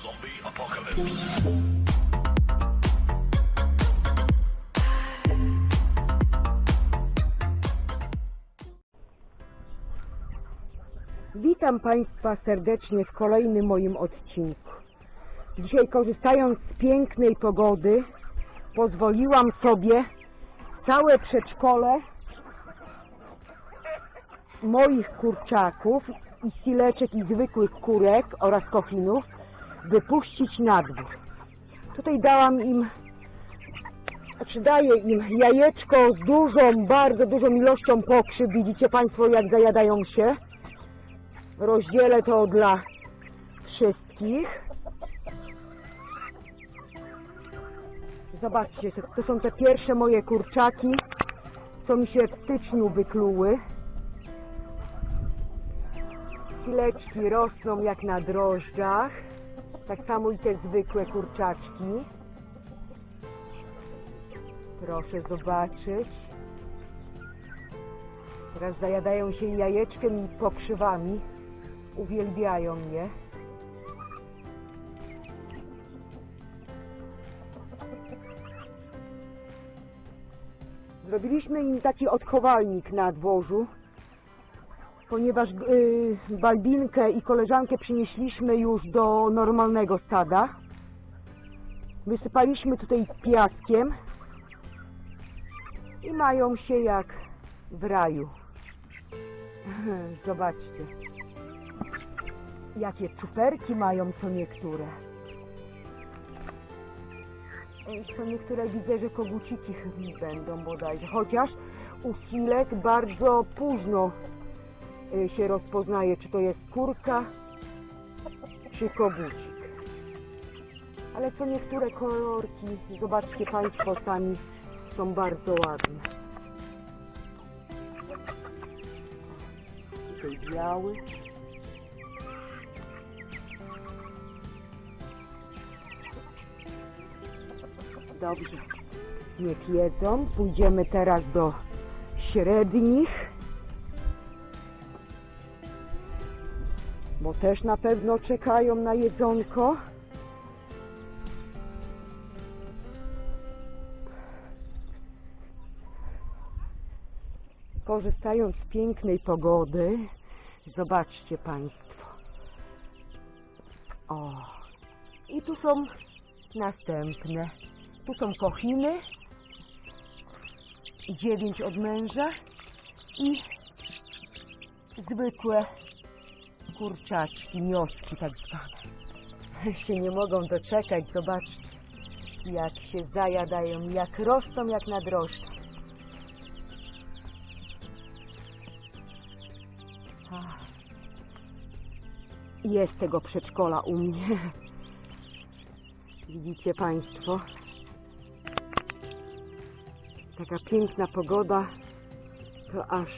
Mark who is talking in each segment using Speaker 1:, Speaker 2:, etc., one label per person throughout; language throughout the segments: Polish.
Speaker 1: Zombie apocalypse.
Speaker 2: Witam Państwa serdecznie w kolejnym moim odcinku. Dzisiaj korzystając z pięknej pogody pozwoliłam sobie całe przedszkole moich kurczaków i sileczek i zwykłych kurek oraz kochinów wypuścić na dwór. Tutaj dałam im, znaczy daję im jajeczko z dużą, bardzo dużą ilością pokrzyw. Widzicie Państwo jak zajadają się rozdzielę to dla wszystkich. Zobaczcie, to, są te pierwsze moje kurczaki, co mi się w styczniu wykluły. Fileczki rosną jak na drożdżach, tak samo i te zwykłe kurczaczki. Proszę zobaczyć. Teraz zajadają się jajeczkiem i pokrzywami. Uwielbiają mnie. Zrobiliśmy im taki odchowalnik na dworzu, ponieważ yy, Balbinkę i koleżankę przynieśliśmy już do normalnego stada. Wysypaliśmy tutaj piaskiem i mają się jak w raju. Zobaczcie. Jakie cuperki mają co niektóre. Co niektóre widzę, że koguciki chyba będą bodajże. Chociaż u filek bardzo późno y, się rozpoznaje, czy to jest kurka, czy kogucik. Ale co niektóre kolorki, zobaczcie Państwo sami, są bardzo ładne. Tutaj biały. Dobrze. Niech jedzą. Pójdziemy teraz do średnich. Bo też na pewno czekają na jedzonko. Korzystając z pięknej pogody, zobaczcie Państwo. O, i tu są następne. Tu są kochiny, dziewięć od męża i zwykłe kurczaczki, mioski tak zwane. Się nie mogą doczekać, zobaczcie jak się zajadają, jak rosną jak na drożdżach. Ach. Jest tego przedszkola u mnie. Widzicie Państwo? Taka piękna pogoda, to aż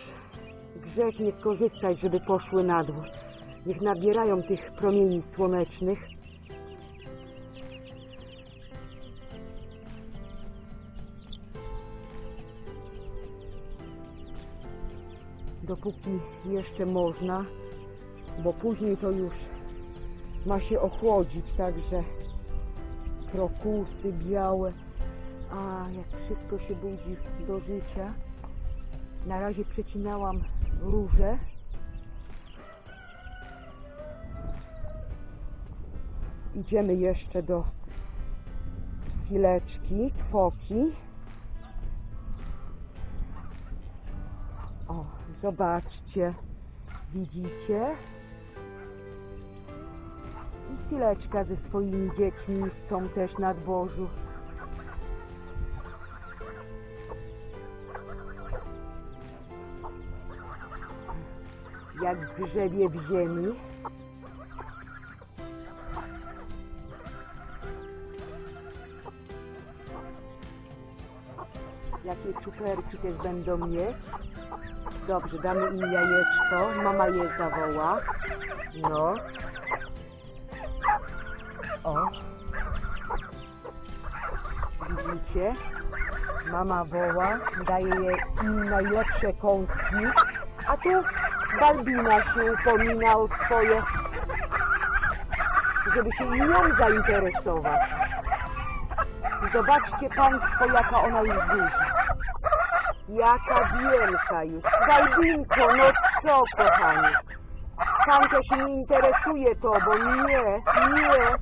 Speaker 2: grzech nie skorzystać, żeby poszły na dwór. Niech nabierają tych promieni słonecznych. Dopóki jeszcze można, bo później to już ma się ochłodzić, także krokusy białe, a jak wszystko się budzi do życia. Na razie przecinałam róże. Idziemy jeszcze do chwileczki, twoki. O, zobaczcie, widzicie? I chwileczka ze swoimi dziećmi są też na dworzu. Jak grzebie w ziemi. Jakie cuperki też będą mieć. Dobrze, damy im jajeczko. Mama je zawoła. No. O. Widzicie? Mama woła, daje je im najlepsze kąski, a tu Balbina się upomina o swoje żeby się nią zainteresować. Zobaczcie Państwo, jaka ona już duża. Jaka wielka już. Balbinko, no co, kochanie? Panka się nie interesuje tobą, nie, nie.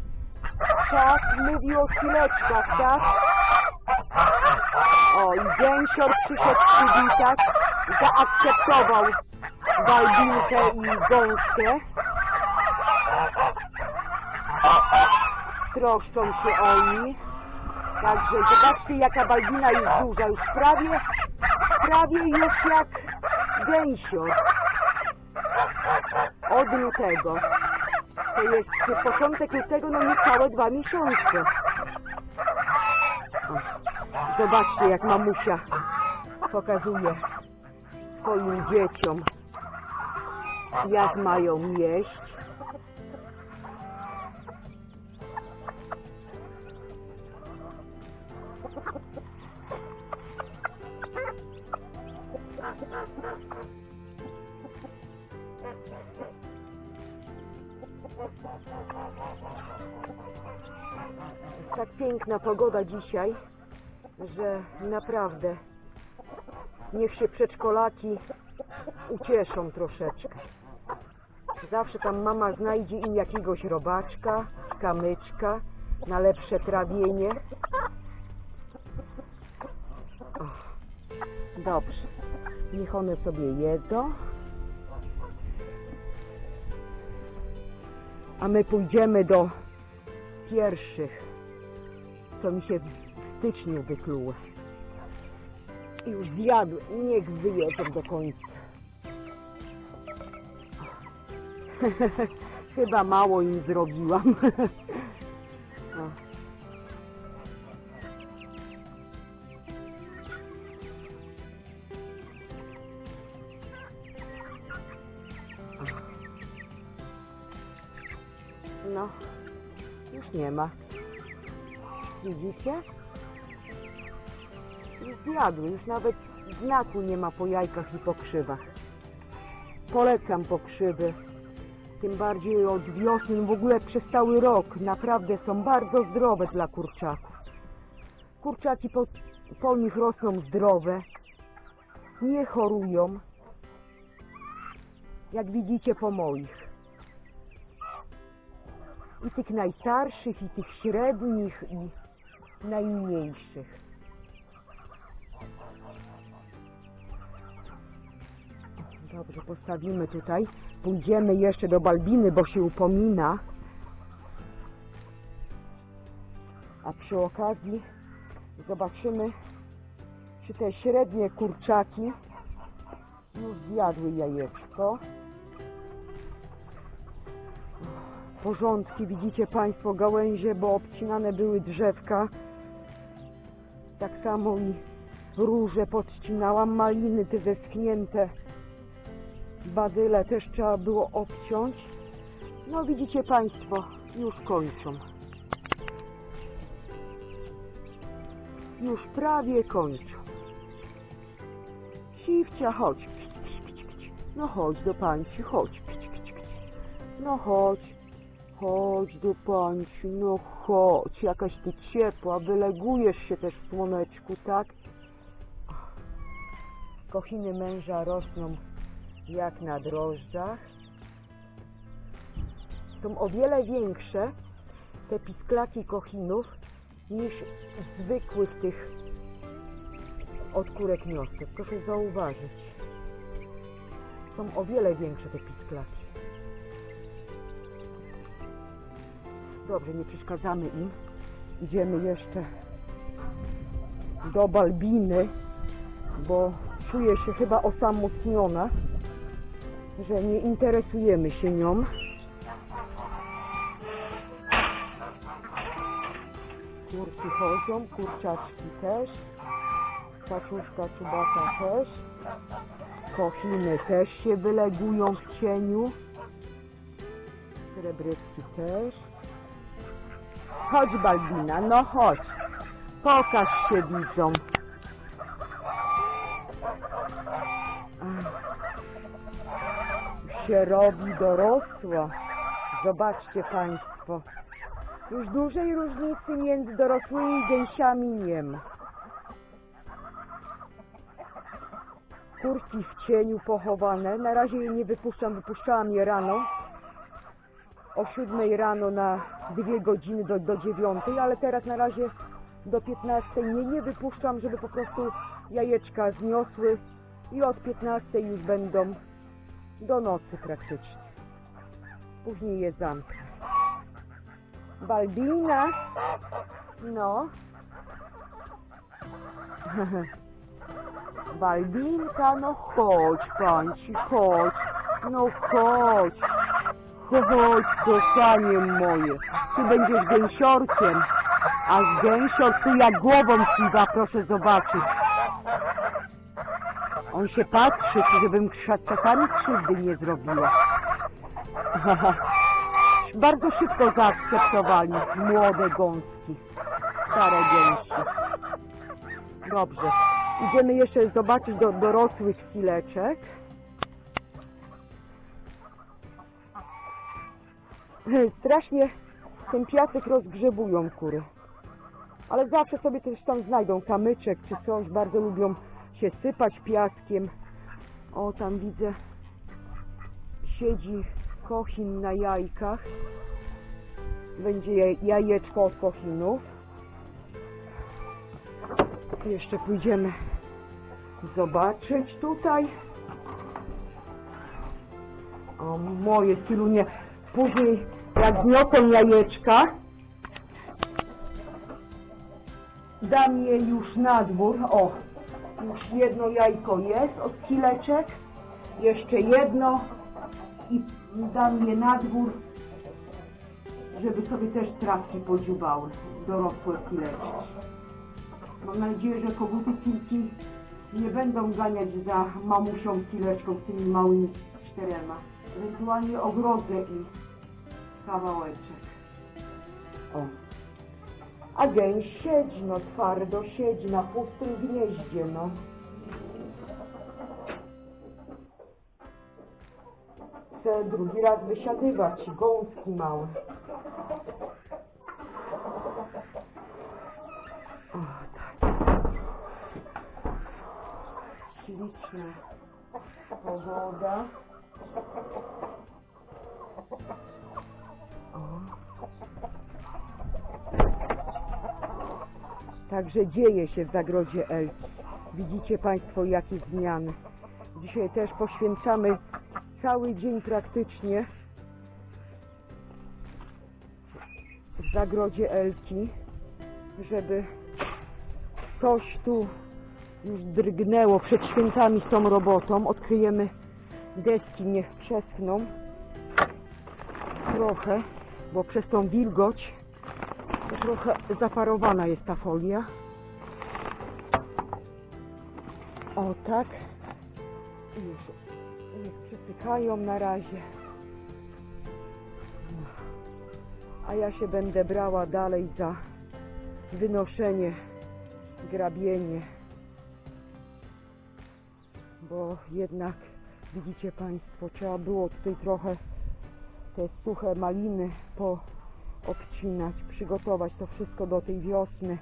Speaker 2: Tak, mówi o chwileczkach, tak? O, i gęsior przyszedł przywitać, zaakceptował Balbinkę i gąskę. Troszczą się oni. Także zobaczcie jaka Balbina jest duża, już prawie, prawie już jak gęsior. Od lutego. To jest początek lutego, no niecałe dwa miesiące. Zobaczcie jak mamusia pokazuje swoim dzieciom, jak mają jeść. Tak piękna pogoda dzisiaj, że naprawdę niech się przedszkolaki ucieszą troszeczkę. Zawsze tam mama znajdzie im jakiegoś robaczka, kamyczka na lepsze trawienie. Dobrze. Niech one sobie jedzą. A my pójdziemy do pierwszych, co mi się w styczniu wykluły. I Już zjadły, niech wyjedzą do końca. Chyba mało im zrobiłam. No, już nie ma. Widzicie? Już zjadły, już nawet znaku nie ma po jajkach i po krzywach. Polecam pokrzywy. Tym bardziej od wiosny, w ogóle przez cały rok. Naprawdę są bardzo zdrowe dla kurczaków. Kurczaki po, po nich rosną zdrowe. Nie chorują. Jak widzicie po moich. I tych najstarszych, i tych średnich, i najmniejszych. Dobrze, postawimy tutaj. Pójdziemy jeszcze do Balbiny, bo się upomina. A przy okazji zobaczymy, czy te średnie kurczaki już zjadły jajeczko. Porządki, widzicie Państwo, gałęzie, bo obcinane były drzewka. Tak samo i róże podcinałam, maliny te zeschnięte. Badyle też trzeba było obciąć. No widzicie Państwo, już kończą. Już prawie kończą. Siwcia, chodź. No chodź do pańci, chodź. No chodź. Chodź do pańci, no chodź. Jakaś ty ciepła, wylegujesz się też w słoneczku, tak? Kochiny męża rosną jak na drożdżach. Są o wiele większe te pisklaki kochinów niż zwykłych tych odkórek miostek. Proszę zauważyć. Są o wiele większe te pisklaki. Dobrze, nie przeszkadzamy im. Idziemy jeszcze do Balbiny, bo czuję się chyba osamotniona że nie interesujemy się nią. Kurki chodzą, kurczaczki też, kaczuszka czubaka też, kochiny też się wylegują w cieniu, srebryczki też. Chodź Balbina, no chodź, pokaż się widzom. się robi dorosła. Zobaczcie Państwo. Już dużej różnicy między dorosłymi gęsiami nie ma. Kurki w cieniu pochowane. Na razie je nie wypuszczam, wypuszczałam je rano. O 7 rano na dwie godziny do, do 9, ale teraz na razie do 15 nie, nie wypuszczam, żeby po prostu jajeczka zniosły i od 15 już będą do nocy praktycznie. Później je zamknę. Balbina, no. Balbinka, no chodź, pańci, chodź. No chodź. Chodź, kochanie moje. Ty będziesz gęsiorkiem. A gęsior tu jak głową kiwa, proszę zobaczyć. On się patrzy, czy żebym krzaczakami krzywdy nie zrobiła. Bardzo szybko zaakceptowali młode gąski, stare gęsi. Dobrze. Idziemy jeszcze zobaczyć do dorosłych chwileczek. Strasznie ten piasek rozgrzebują kury. Ale zawsze sobie też tam znajdą kamyczek czy coś. Bardzo lubią się sypać piaskiem. O, tam widzę, siedzi kochin na jajkach. Będzie jaj- jajeczko od kochinów. Jeszcze pójdziemy zobaczyć tutaj. O, moje Silunie. Później jak zniosą jajeczka, dam je już na dwór. O, już jedno jajko jest od kileczek. Jeszcze jedno i dam je na dwór, żeby sobie też trawki podziubały. Dorosłe kileczki. Mam nadzieję, że koguty kilki nie będą ganiać za mamusią kileczką z tymi małymi czterema. Ewentualnie ogrodzę i kawałeczek. O. A gęś siedzi, no twardo siedzi na pustym gnieździe, no. Chcę drugi raz wysiadywać, gąski małe. O, tak. Śliczna pogoda. Także dzieje się w zagrodzie Elki. Widzicie Państwo jakie zmiany. Dzisiaj też poświęcamy cały dzień praktycznie w zagrodzie Elki, żeby coś tu już drgnęło przed świętami z tą robotą. Odkryjemy deski, niech przeschną trochę, bo przez tą wilgoć trochę zaparowana jest ta folia. O tak. Już niech na razie. A ja się będę brała dalej za wynoszenie, grabienie. Bo jednak widzicie Państwo, trzeba było tutaj trochę te suche maliny poobcinać, przygotować to wszystko do tej wiosny.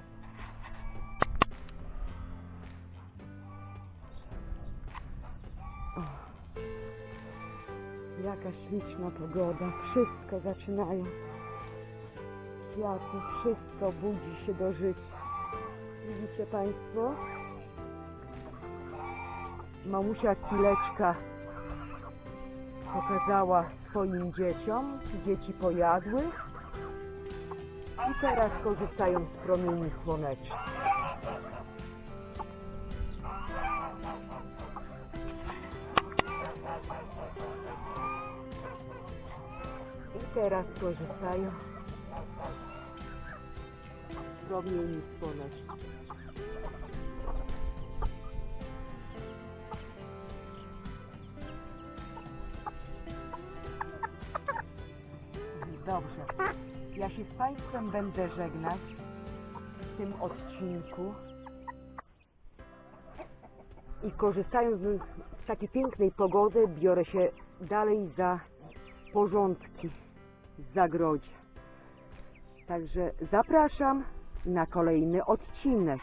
Speaker 2: O, jaka śliczna pogoda. Wszystko zaczynają. Kwiaty, wszystko budzi się do życia. Widzicie Państwo? Mamusia Kileczka pokazała swoim dzieciom. Dzieci pojadły i teraz korzystają z promieni słonecznych. I teraz korzystają z promieni słonecznych. Dobrze. Ja się z Państwem będę żegnać w tym odcinku. I korzystając z, takiej pięknej pogody, biorę się dalej za porządki w zagrodzie. Także zapraszam na kolejny odcinek.